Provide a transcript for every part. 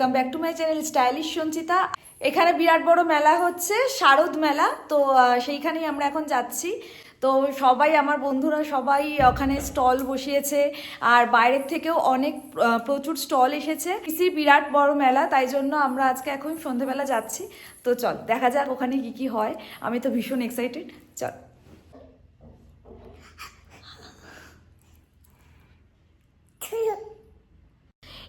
Welcome back to my channel stylish Sanchita এখানে বিরাট বড় মেলা হচ্ছে, শারদ মেলা। তো সেইখানেই আমরা এখন যাচ্ছি। তো, সবাই, আমার বন্ধুরা সবাই ওখানে স্টল বসিয়েছে। আর বাইরের থেকেও অনেক প্রচুর স্টল এসেছে। কিসি বিরাট বড় মেলা, তাই জন্য আমরা আজকে এখন সন্ধেবেলা যাচ্ছি। তো, চল, দেখা যাক ওখানে কি কি হয়। আমি তো ভীষণ এক্সাইটেড চল।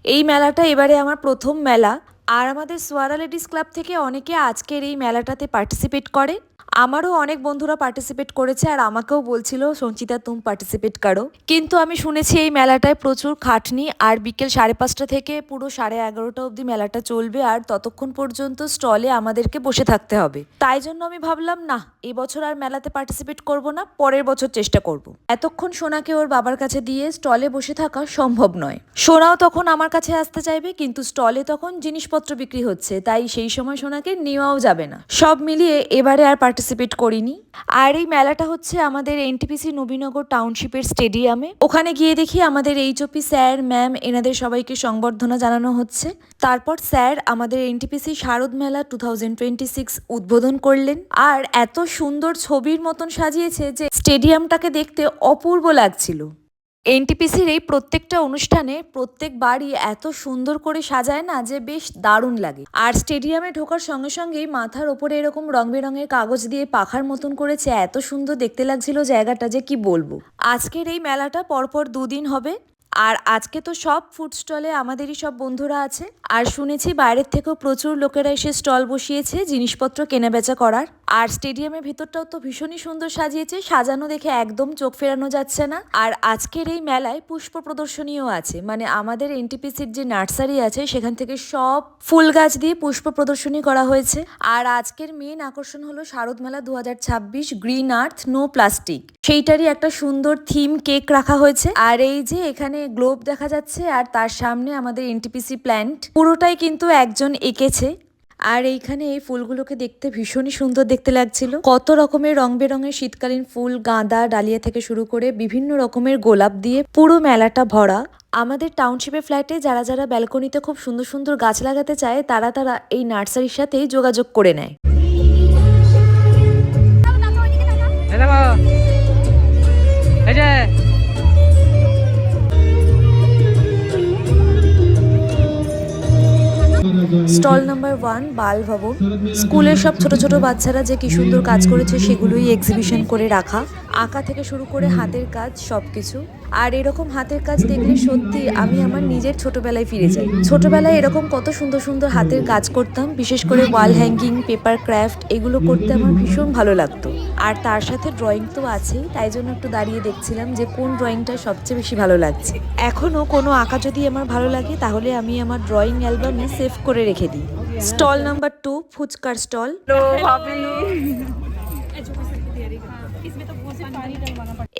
এই মেলাটা এবারে আমার প্রথম মেলা। আর আমাদের সোয়ারা লেডিস ক্লাব থেকে অনেকে আজকের এই মেলাটাতে পার্টিসিপেট করে। আমারও অনেক বন্ধুরা পার্টিসিপেট করেছে আর আমাকেও বলছিল, সঞ্চিতা, তুম পার্টিসিপেট করো। কিন্তু আমি শুনেছি এই মেলাটায় প্রচুর খাটনি আর বিকেল সাড়ে পাঁচটা থেকে পুরো সাড়ে এগারোটা অবধি মেলাটা চলবে আর ততক্ষণ পর্যন্ত স্টলে আমাদেরকে বসে থাকতে হবে। তাই জন্য আমি ভাবলাম, না, এবছর আর মেলাতে পার্টিসিপেট করব না, পরের বছর চেষ্টা করব। এতক্ষণ সোনাকে ওর বাবার কাছে দিয়ে স্টলে বসে থাকা সম্ভব নয়। সোনাও তখন আমার কাছে আসতে চাইবে, কিন্তু স্টলে তখন জিনিসপত্র বিক্রি হচ্ছে, তাই সেই সময় সোনাকে নেওয়াও যাবে না। সব মিলিয়ে এবারে আর পার্টিসিপেট করিনি। আর এই মেলাটা হচ্ছে আমাদের এনটিপিসি নবীনগর টাউনশিপের স্টেডিয়ামে ওখানে গিয়ে দেখি আমাদের এইচওপি স্যার ম্যাম এনাদের সবাইকে সংবর্ধনা জানানো হচ্ছে। তারপর স্যার আমাদের এনটিপিসি শারদ মেলা টু থাউজেন্ড টোয়েন্টি সিক্স উদ্বোধন করলেন। আর এত সুন্দর ছবির মতন সাজিয়েছে যে স্টেডিয়ামটাকে দেখতে অপূর্ব লাগছিল। এনটিপিসির এই প্রত্যেকটা অনুষ্ঠানে প্রত্যেকবারই এত সুন্দর করে সাজায় না যে বেশ দারুণ লাগে। আর স্টেডিয়ামে ঢোকার সঙ্গে সঙ্গেই মাথার ওপরে এরকম রং বেরঙের কাগজ দিয়ে পাখার মতন করেছে, এত সুন্দর দেখতে লাগছিল জায়গাটা যে কি বলব। আজকের এই মেলাটা পরপর দুদিন হবে। আর আজকে তো সব ফুড স্টলে আমাদেরই সব বন্ধুরা আছে। আর শুনেছি বাইরের থেকেও প্রচুর লোকেরা এসে স্টল বসিয়েছে, জিনিসপত্র কেনাবেচা করার। আর স্টেডিয়ামের ভিতরটাও তো ভীষণই সুন্দর সাজিয়েছে, সাজানো দেখে একদম চোখ ফেরানো যাচ্ছে না। আর আজকের এই মেলায় পুষ্প প্রদর্শনীও আছে মানে আমাদের এনটিপিসির যে নার্সারি আছে, সেখান থেকে সব ফুল গাছ দিয়ে পুষ্প প্রদর্শনী করা হয়েছে। আর আজকের মেন আকর্ষণ হলো শারদ মেলা দু হাজার ছাব্বিশ, গ্রিন আর্থ, নো প্লাস্টিক। সেইটারই একটা সুন্দর থিম কেক রাখা হয়েছে। আর এই যে এখানে গ্লোব দেখা যাচ্ছে, আর তার সামনে আমাদের এনটিপিসি প্ল্যান্ট, পুরোটাই কিন্তু একজন এঁকেছে। আর এইখানে এই ফুলগুলোকে দেখতে ভীষণই সুন্দর দেখতে লাগছিল। কত রকমের রং বেরঙের শীতকালীন ফুল, গাঁদা, ডালিয়া থেকে শুরু করে বিভিন্ন রকমের গোলাপ দিয়ে পুরো মেলাটা ভরা। আমাদের টাউনশিপের ফ্ল্যাটে যারা যারা ব্যালকনিতে খুব সুন্দর সুন্দর গাছ লাগাতে চায়, তারা তারা এই নার্সারির সাথেই যোগাযোগ করে নেয়। স্টল নাম্বার ওয়ান, বাল ভবন। স্কুলের সব ছোট ছোট বাচ্চারা যে কি সুন্দর কাজ করেছে সেগুলোই এক্সিবিশন করে রাখা। আঁকা থেকে শুরু করে হাতের কাজ সব কিছু আর এরকম হাতের কাজ দেখলে সত্যি আমি আমার নিজের ছোটবেলায় ফিরে যাই। ছোটবেলায় এরকম কত সুন্দর সুন্দর হাতের কাজ করতাম, বিশেষ করে ওয়াল হ্যাঙ্গিং পেপার ক্রাফট এগুলো করতে আমার ভীষণ ভালো লাগতো। আর তার সাথে ড্রয়িং তো আছেই, তাই জন্য একটু দাঁড়িয়ে দেখছিলাম যে কোন ড্রয়িংটা সবচেয়ে বেশি ভালো লাগছে। এখনও কোনো আঁকা যদি আমার ভালো লাগে, তাহলে আমি আমার ড্রয়িং অ্যালবামে সেভ করে রেখে দিই। স্টল নাম্বার টু ফুচকার স্টল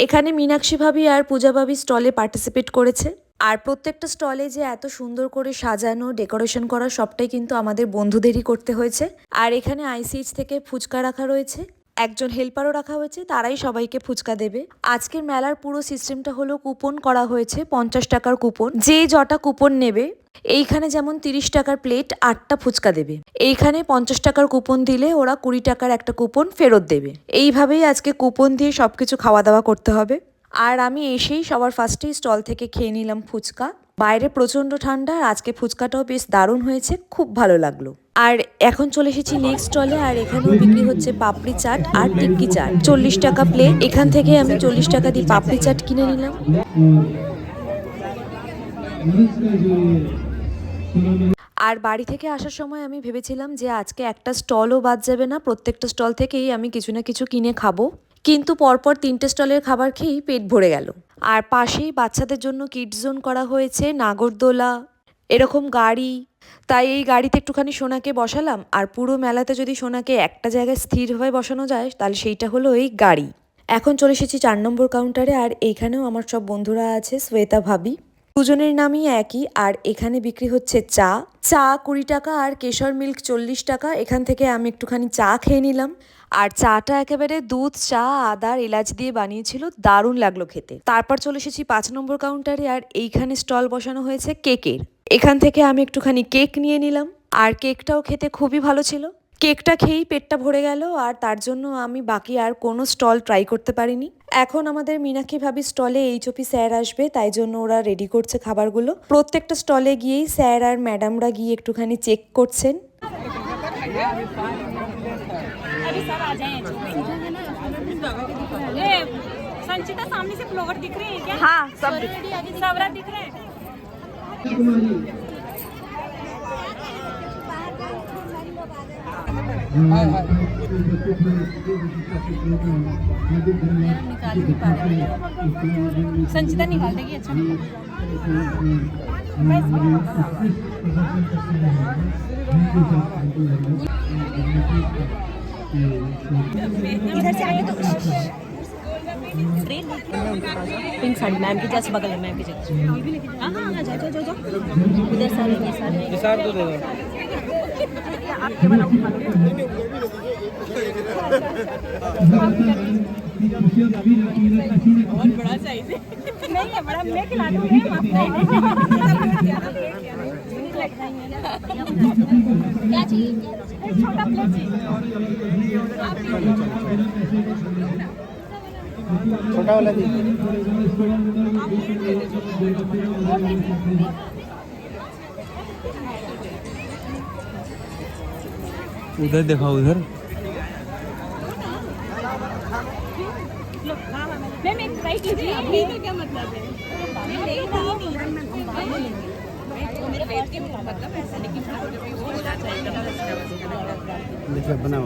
এখানে মীনাক্ষী ভাবি আর পূজা ভাবি স্টলে পার্টিসিপেট করেছে। আর প্রত্যেকটা স্টলে যে এত সুন্দর করে সাজানো ডেকোরেশন করা সবটাই কিন্তু আমাদের বন্ধুদেরই করতে হয়েছে। আর এখানে আইসিএইচ থেকে ফুচকা রাখা রয়েছে। একজন হেল্পারও রাখা হয়েছে, তারাই সবাইকে ফুচকা দেবে। আজকের মেলার পুরো সিস্টেমটা হলো কুপন করা হয়েছে, পঞ্চাশ টাকার কুপন। যে জটা কুপন নেবে, এইখানে যেমন তিরিশ টাকার প্লেট আটটা ফুচকা দেবে। এইখানে পঞ্চাশ টাকার কুপন দিলে ওরা কুড়ি টাকার একটা কুপন ফেরত দেবে। এইভাবেই আজকে কুপন দিয়ে সব কিছু খাওয়া দাওয়া করতে হবে। আর আমি এসেই সবার ফার্স্টেই স্টল থেকে খেয়ে নিলাম ফুচকা। বাইরে প্রচণ্ড ঠান্ডা, আর আজকে ফুচকাটাও বেশ দারুণ হয়েছে, খুব ভালো লাগল। আর এখন চলে এসেছি নেক্সট স্টলে আর এখানেও বিক্রি হচ্ছে পাপড়ি চাট আর টিক্কি চাট। চল্লিশ টাকা প্লেট এখান থেকে আমি চল্লিশ টাকা দিয়ে পাপড়ি চাট কিনে নিলাম। আর বাড়ি থেকে আসার সময় আমি ভেবেছিলাম যে আজকে একটা স্টলও বাদ যাবে না, প্রত্যেকটা স্টল থেকেই আমি কিছু না কিছু কিনে খাব। কিন্তু পরপর তিনটে স্টলের খাবার খেয়েই পেট ভরে গেল। আর পাশেই বাচ্চাদের জন্য কিডস জোন করা হয়েছে, নাগরদোলা, এরকম গাড়ি তাই এই গাড়িতে একটুখানি সোনাকে বসালাম। আর পুরো মেলাতে যদি সোনাকে একটা জায়গায় স্থিরভাবে বসানো যায়, তাহলে সেইটা হলো এই গাড়ি। এখন চলে এসেছি চার নম্বর কাউন্টারে আর এইখানেও আমার সব বন্ধুরা আছে, শ্বেতা ভাবি। দুজনের নামই একই, আর এখানে বিক্রি হচ্ছে চা। চা কুড়ি টাকা আর কেশর মিল্ক চল্লিশ টাকা, এখান থেকে আমি একটুখানি চা খেয়ে নিলাম। আর চাটা একেবারে দুধ, চা, আদার এলাচ দিয়ে বানিয়েছিল, দারুণ লাগল খেতে। তারপর চলে এসেছি পাঁচ নম্বর কাউন্টারে আর এইখানে স্টল বসানো হয়েছে কেকের। এখান থেকে আমি একটুখানি কেক নিয়ে নিলাম আর কেকটাও খেতে খুবই ভালো ছিল কেকটা খেয়েই পেটটা ভরে গেল আর তার জন্য আমি বাকি আর কোনো স্টল ট্রাই করতে পারিনি এখন আমাদের মীনাক্ষী ভাবি স্টলে এইচওপি স্যার আসবে তাই জন্য ওরা রেডি করছে খাবারগুলো প্রত্যেকটা স্টলে গিয়েই স্যার আর ম্যাডামরা গিয়ে একটুখানি চেক করছেন अभी सर आ जाए ये संचिता सामने से फ्लोवर दिख रहे हैं क्या हाँ सब सबरा दिख रहे हैं संचिता निकाल देगी अच्छा? इधर से आगे तो पिंक साड़ी मैम के जस्ट बगल में मैम के जस्ट हाँ हाँ हाँ, जाओ जाओ जाओ जाओ। इधर सारे ये सारे। सार तो दे दो। नहीं है बड़ा मैं खिला दूँगी क्या चाहिए? छोटा प्लेट चाहिए। छोटा वाला दी उधर देखा उधर। लो मैम एक फ्राई कीजिए अभी क्या मतलब है। मैं मेरे के मतलब ऐसा लेकिन बनाओ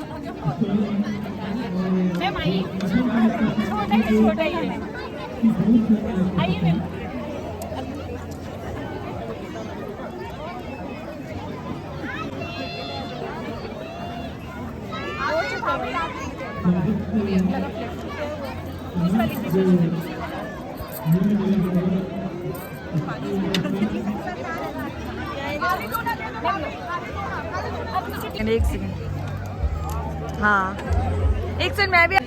मैम आइए छोटा ही छोटा ही है आइए मैम एक सेकंड हाँ। एक सेकंड मैं भी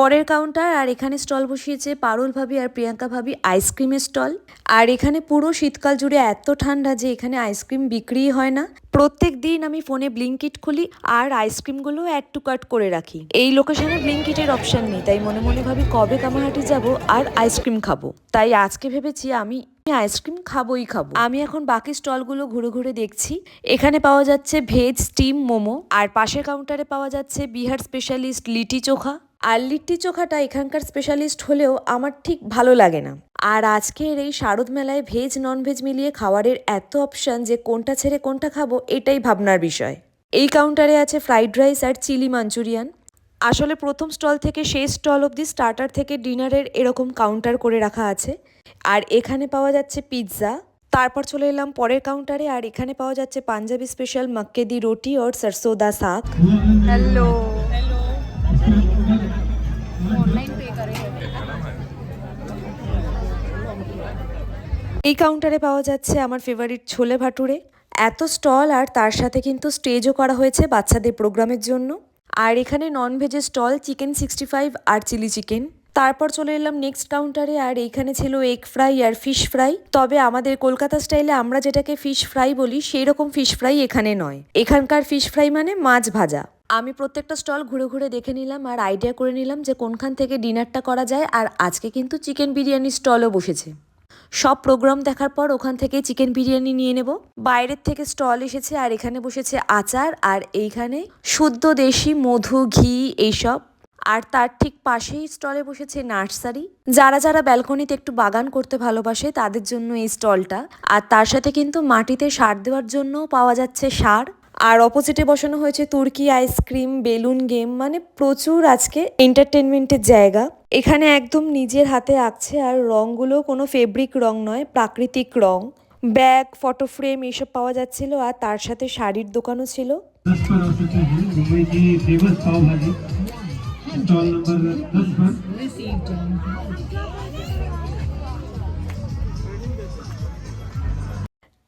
পরের কাউন্টার আর এখানে স্টল বসিয়েছে পারুল ভাবি আর প্রিয়াঙ্কা ভাবি আইসক্রিমের স্টল আর এখানে পুরো শীতকাল জুড়ে এত ঠান্ডা যে এখানে আইসক্রিম বিক্রিই হয় না। প্রত্যেক দিন আমি ফোনে ব্লিঙ্কিট খুলি আর আইসক্রিমগুলো অ্যাড টু কাট করে রাখি। এই লোকেশনে ব্লিঙ্কিটের অপশন নেই, তাই মনে মনে ভাবি কবে কামাহাটি যাব আর আইসক্রিম খাব। তাই আজকে ভেবেছি আমি আইসক্রিম খাবোই খাব। আমি এখন বাকি স্টলগুলো ঘুরে ঘুরে দেখছি। এখানে পাওয়া যাচ্ছে ভেজ স্টিম মোমো। আর পাশের কাউন্টারে পাওয়া যাচ্ছে বিহার স্পেশালিস্ট লিটি চোখা। আর লিট্টি চোখাটা এখানকার স্পেশালিস্ট হলেও আমার ঠিক ভালো লাগে না। আর আজকের এই শারদ মেলায় ভেজ ননভেজ মিলিয়ে খাওয়ারের এত অপশান যে কোনটা ছেড়ে কোনটা খাব এটাই ভাবনার বিষয়। এই কাউন্টারে আছে ফ্রাইড রাইস আর চিলি মাঞ্চুরিয়ান আসলে প্রথম স্টল থেকে শেষ স্টল অব দি স্টার্টার থেকে ডিনারের এরকম কাউন্টার করে রাখা আছে। আর এখানে পাওয়া যাচ্ছে পিৎজা তারপর চলে এলাম পরের কাউন্টারে আর এখানে পাওয়া যাচ্ছে পাঞ্জাবি স্পেশাল মক্কেদি রুটি ওর সরসোদা দা শাক হ্যালো এই কাউন্টারে পাওয়া যাচ্ছে আমার ফেভারিট ছোলে ভাটুরে। এত স্টল আর তার সাথে কিন্তু স্টেজও করা হয়েছে বাচ্চাদের প্রোগ্রামের জন্য। আর এখানে নন ভেজের স্টল চিকেন সিক্সটি ফাইভ আর চিলি চিকেন তারপর চলে এলাম নেক্সট কাউন্টারে আর এইখানে ছিল এগ ফ্রাই আর ফিশ ফ্রাই তবে আমাদের কলকাতা স্টাইলে আমরা যেটাকে ফিশ ফ্রাই বলি সেই রকম ফিশ ফ্রাই এখানে নয়। এখানকার ফিশ ফ্রাই মানে মাছ ভাজা। আমি প্রত্যেকটা স্টল ঘুরে ঘুরে দেখে নিলাম আর আইডিয়া করে নিলাম যে কোনখান থেকে ডিনারটা করা যায়। আর আজকে কিন্তু চিকেন বিরিয়ানি স্টলও বসেছে। সব প্রোগ্রাম দেখার পর ওখান থেকে চিকেন বিরিয়ানি নিয়ে নেব। বাইরের থেকে স্টল এসেছে আর এখানে বসেছে আচার আর এইখানে শুদ্ধ দেশি মধু, ঘি এইসব। আর তার ঠিক পাশেই স্টলে বসেছে নার্সারি যারা যারা ব্যালকনিতে একটু বাগান করতে ভালোবাসে তাদের জন্য এই স্টলটা আর তার সাথে কিন্তু মাটিতে সার দেওয়ার জন্য পাওয়া যাচ্ছে সার। আর অপোজিটে বসানো হয়েছে তুর্কি আইসক্রিম বেলুন গেম মানে প্রচুর আজকে এন্টারটেনমেন্টের জায়গা। এখানে একদম নিজের হাতে আঁকছে আর রঙগুলো কোনো ফেব্রিক রং নয়, প্রাকৃতিক রং। ব্যাগ ফটো ফ্রেম এসব পাওয়া যাচ্ছিল আর তার সাথে শাড়ির দোকানও ছিল।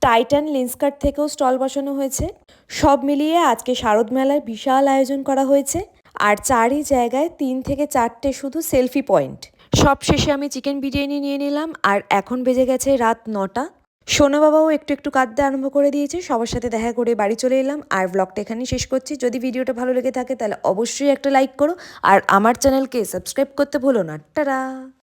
টাইটান লেন্সকার্ট থেকেও স্টল বসানো হয়েছে। সব মিলিয়ে আজকে শারদ মেলায় বিশাল আয়োজন করা হয়েছে। আর চারই জায়গায় তিন থেকে চারটে শুধু সেলফি পয়েন্ট। সব শেষে আমি চিকেন বিরিয়ানি নিয়ে নিলাম, আর এখন বেজে গেছে রাত নটা। সোনা বাবাও একটু একটু কাঁদতে আরম্ভ করে দিয়েছে, সবার সাথে দেখা করে বাড়ি চলে এলাম, আর ব্লগটা এখানেই শেষ করছি। যদি ভিডিওটা ভালো লেগে থাকে তাহলে অবশ্যই একটা লাইক করো, আর আমার চ্যানেলকে সাবস্ক্রাইব করতে ভুলো না। টাটা!